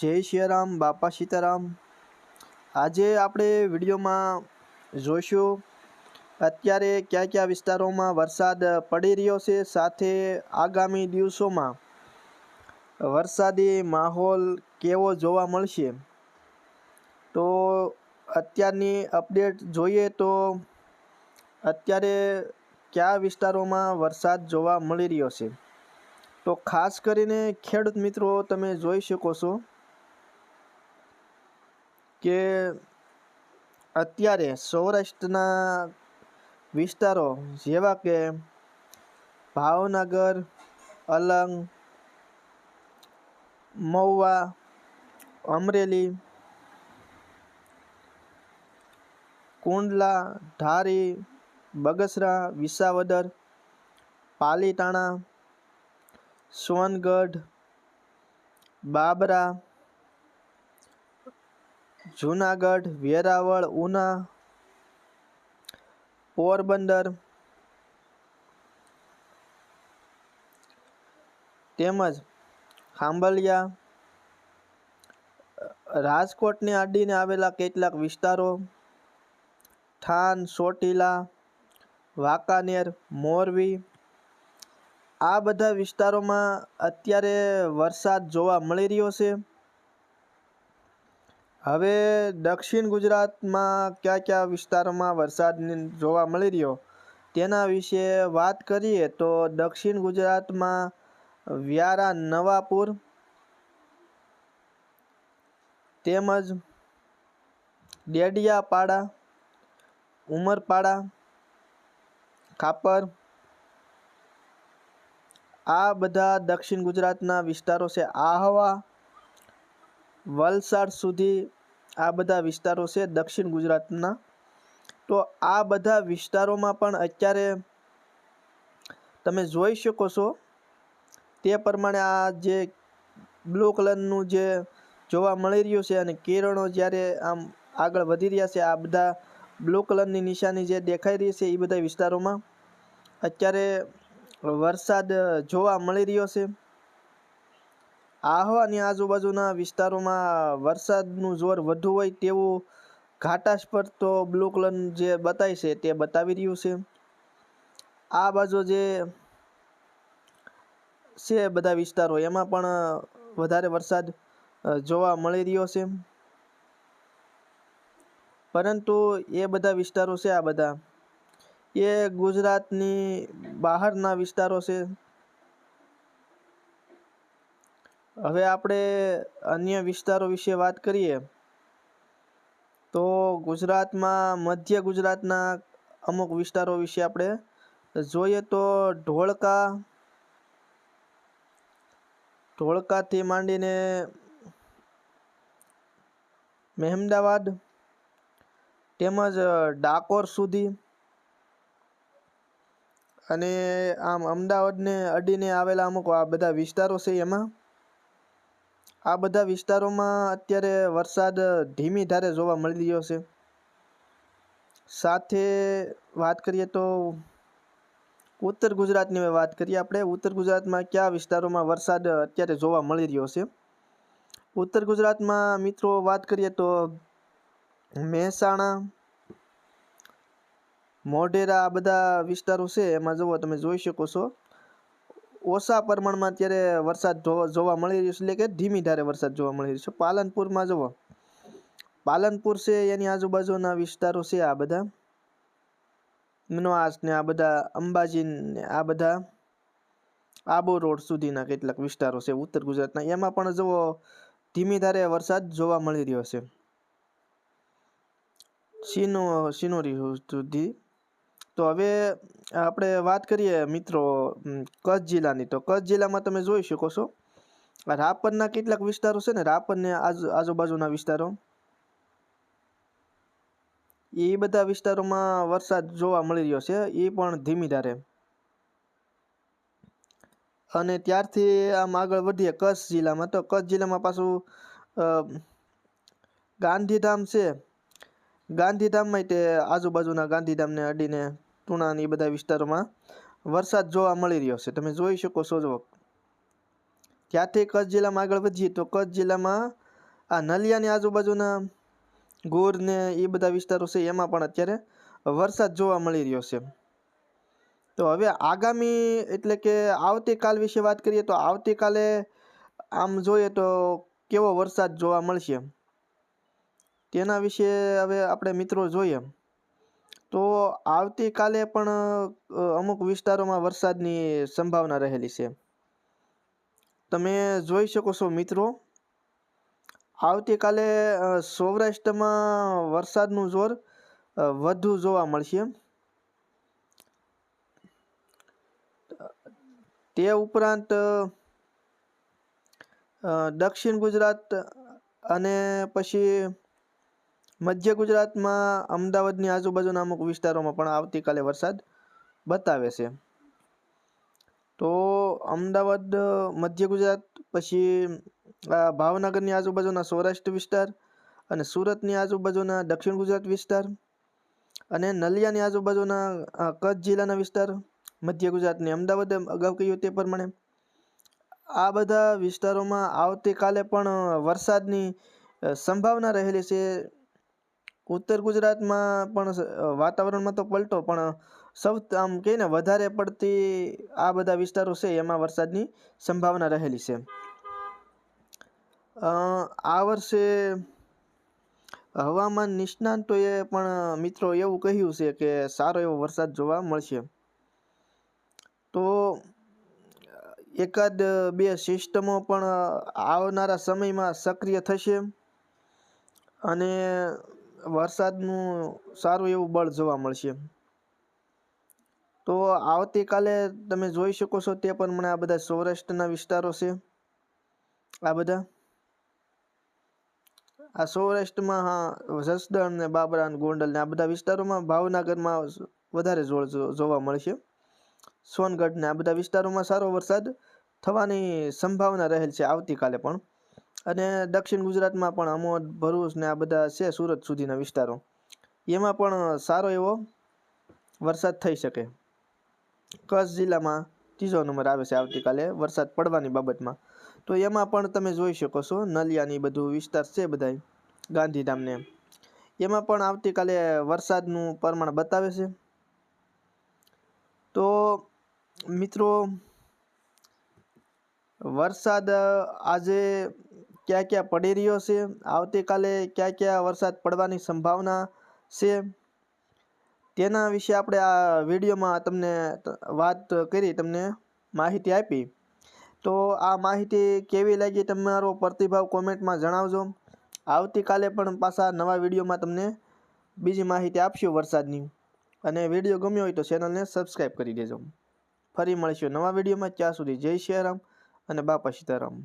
જય સિયારામ બાપા સીતારામ. આજે આપણે વિડીયોમાં જોઈશું અત્યારે કયા કયા વિસ્તારોમાં વરસાદ પડી રહ્યો છે, સાથે આગામી દિવસોમાં વરસાદી માહોલ કેવો જોવા મળશે. તો અત્યારની અપડેટ જોઈએ તો અત્યારે કયા વિસ્તારોમાં વરસાદ જોવા મળી રહ્યો છે? તો ખાસ કરીને ખેડૂત મિત્રો તમે જોઈ શકો છો કે અત્યારે સૌરાષ્ટ્રના વિસ્તારો જેવા કે ભાવનગર, અલંગ, મહુવા, અમરેલી, કુંડલા, ધારી, બગસરા, વિસાવદર, પાલીતાણા સોનગઢ બાબરા જુનાગઢ, વેરાવળ, ઉના, પોરબંદર તેમજ ખાંભલિયા રાજકોટને આડીને આવેલા કેટલાક વિસ્તારો થાન સોટીલા વાંકાનેર, મોરબી. આ બધા વિસ્તારોમાં અત્યારે વરસાદ જોવા મળી રહ્યો છે. હવે દક્ષિણ ગુજરાતમાં કયા કયા વિસ્તારોમાં વરસાદ જોવા મળી રહ્યો તેના વિશે વાત કરીએ તો દક્ષિણ ગુજરાતમાં વ્યારા, નવાપુર તેમજ ડેડિયાપાડા, ઉમરપાડા, ખાપર આ બધા દક્ષિણ ગુજરાતના વિસ્તારો છે. આહવા વલસાડ સુધી આ બધા વિસ્તારો છે દક્ષિણ ગુજરાતના. તો આ બધા વિસ્તારોમાં પણ અત્યારે તમે જોઈ શકો છો, તે પ્રમાણે આ જે બ્લુ કલરનું જે જોવા મળી રહ્યું છે અને કિરણો જ્યારે આમ આગળ વધી રહ્યા છે, આ બધા બ્લુ કલરની નિશાની જે દેખાઈ રહી છે એ બધા વિસ્તારોમાં અત્યારે વરસાદ જોવા મળી રહ્યો છે. આહવાની આજુબાજુના વિસ્તારોમાં વરસાદનું જોર વધુ હોય તેવું ઘાટાશ પર તો બ્લુ કલર જે બતાય છે તે બતાવી રહ્યું છે. આ બાજુ જે છે બધા વિસ્તારો, એમાં પણ વધારે વરસાદ જોવા મળી રહ્યો છે. પરંતુ એ બધા વિસ્તારો છે આ બધા. એ ગુજરાતની બહારના વિસ્તારો છે. હવે આપણે અન્ય વિસ્તારો વિશે વાત કરીએ, તો ગુજરાતમાં, મધ્ય ગુજરાતના અમુક વિસ્તારો વિશે આપણે જોઈએ તો ઢોળકા, ઢોળકાથી માંડીને મહેમદાવાદ તેમજ ડાકોર સુધી અને આમ અમદાવાદને અડીને આવેલા અમુક આ બધા વિસ્તારો છે એમાં. આ બધા વિસ્તારોમાં અત્યારે વરસાદ ધીમી ધારે જોવા મળી રહ્યો છે. સાથે વાત કરીએ તો ઉત્તર ગુજરાતની વાત કરીએ આપણે. ઉત્તર ગુજરાતમાં કયા વિસ્તારોમાં વરસાદ અત્યારે જોવા મળી રહ્યો છે? ઉત્તર ગુજરાતમાં મિત્રો વાત કરીએ તો મહેસાણા, મોઢેરા આ બધા વિસ્તારો છે. એમાં જુઓ તમે જોઈ શકો છો. ઓછા પ્રમાણમાં અત્યારે વરસાદ જોવા મળી રહ્યો છે. એટલે કે ધીમી ધારે વરસાદ જોવા મળી રહ્યો છે. પાલનપુરમાં જુઓ. પાલનપુર છે, એની આજુબાજુના વિસ્તારો છે આ બધા. મનવાસ ને આ બધા, અંબાજી ને આ બધા. આબો રોડ સુધીના કેટલાક વિસ્તારો છે ઉત્તર ગુજરાતના. એમાં પણ જુઓ, ધીમી ધારે વરસાદ જોવા મળી રહ્યો છે. સિનો સિનોરી સુધી તો હવે આપણે વાત કરીએ મિત્રો કચ્છ જિલ્લાની. તો કચ્છ જિલ્લામાં તમે જોઈ શકો છો રાપરના કેટલાક વિસ્તારો છે ને, રાપરને આજુ, આજુબાજુના વિસ્તારો. એ બધા વિસ્તારોમાં વરસાદ જોવા મળી રહ્યો છે એ પણ ધીમી ધારે. અને ત્યારથી આમ આગળ વધીએ કચ્છ જિલ્લામાં, તો કચ્છ જિલ્લામાં પાછું ગાંધીધામ છે. ગાંધીધામમાં તે આજુબાજુના ગાંધીધામને અડીને ટુણા એ બધા વિસ્તારોમાં વરસાદ જોવા મળી રહ્યો છે. તમે જોઈ શકો છો જો ત્યાંથી કચ્છ જિલ્લામાં આગળ વધીએ તો કચ્છ જિલ્લામાં આ નલિયાની આજુબાજુના ગોર ને એ બધા વિસ્તારો છે, એમાં પણ અત્યારે વરસાદ જોવા મળી રહ્યો છે. તો હવે આગામી એટલે કે આવતીકાલ વિશે વાત કરીએ તો આવતીકાલે આમ જોઈએ તો કેવો વરસાદ જોવા મળશે? તેના વિશે હવે આપણે મિત્રો જોઈએ. તો આવતીકાલે પણ અમુક વિસ્તારોમાં વરસાદની સંભાવના રહેલી છે. તમે જોઈ શકો છો મિત્રો, આવતીકાલે સૌરાષ્ટ્રમાં વરસાદનું જોર વધુ જોવા મળશે. તે ઉપરાંત દક્ષિણ ગુજરાત અને પછી મધ્ય ગુજરાતમાં અમદાવાદની આજુબાજુના અમુક વિસ્તારોમાં પણ આવતીકાલે વરસાદ બતાવે છે. તો અમદાવાદ, મધ્ય ગુજરાત, પછી ભાવનગરની આજુબાજુના સૌરાષ્ટ્ર વિસ્તાર અને સુરતની આજુબાજુના દક્ષિણ ગુજરાત વિસ્તાર અને નલિયાની આજુબાજુના કચ્છ જિલ્લાના વિસ્તાર, મધ્ય ગુજરાતની અમદાવાદ અગાઉ કહ્યું તે પ્રમાણે. આ બધા વિસ્તારોમાં આવતીકાલે પણ વરસાદની સંભાવના રહેલી છે. ઉત્તર ગુજરાતમાં પણ વાતાવરણમાં તો પલટો, પણ સૌ આમ કહે ને, વધારે પડતી આ બધા વિસ્તારો છે, એમાં વરસાદની સંભાવના રહેલી છે. આ વર્ષે હવામાન નિષ્ણાંતોએ પણ મિત્રો એવું કહ્યું છે કે સારો એવો વરસાદ જોવા મળશે. તો, એકાદ બે સિસ્ટમો પણ આવનારા સમયમાં સક્રિય થશે. અને વરસાદનું સારું એવું બળ જોવા મળશે. તો આવતીકાલે તમે જોઈ શકો છો તે પ્રમાણે આ બધા સૌરાષ્ટ્રના વિસ્તારો છે. આ બધા? આ સૌરાષ્ટ્રમાં હા, જસદણ ને બાબરા ને ગોંડલ ને આ બધા વિસ્તારોમાં ભાવનગરમાં વધારે જોર જોવા મળશે. સોનગઢ ને આ બધા વિસ્તારોમાં સારો વરસાદ થવાની સંભાવના રહેલ છે આવતીકાલે પણ. અને દક્ષિણ ગુજરાતમાં પણ અમોદ ભરૂચ ને આ બધા છે સુરત સુધીના વિસ્તારો. એમાં પણ સારો એવો વરસાદ થઈ શકે. કચ્છ જિલ્લામાં ત્રીજો નંબર આવે છે આવતીકાલે વરસાદ પડવાની બાબતમાં. તો એમાં પણ તમે જોઈ શકો છો નલિયાની બધું વિસ્તાર છે બધાય ગાંધીધામને એમાં પણ આવતીકાલે વરસાદનું પ્રમાણ બતાવે છે. તો મિત્રો, વરસાદ આજે ક્યાં ક્યાં પડી રહ્યો છે? આવતીકાલે ક્યાં ક્યાં વરસાદ પડવાની સંભાવના છે? તેના વિશે આપણે આ વિડીયોમાં તમને વાત કરી, તમને માહિતી આપી. તો આ માહિતી કેવી લાગી તમારો પ્રતિભાવ કોમેન્ટમાં જણાવજો. આવતીકાલે પણ પાછા નવા વિડીયોમાં તમને બીજી માહિતી આપશું વરસાદની. અને વીડિયો ગમ્યો હોય તો ચેનલને સબસ્ક્રાઈબ કરી દેજો. ફરી મળીશું નવા વિડીયોમાં. ત્યાં સુધી જય શ્રી રામ અને બાપા સીતારામ.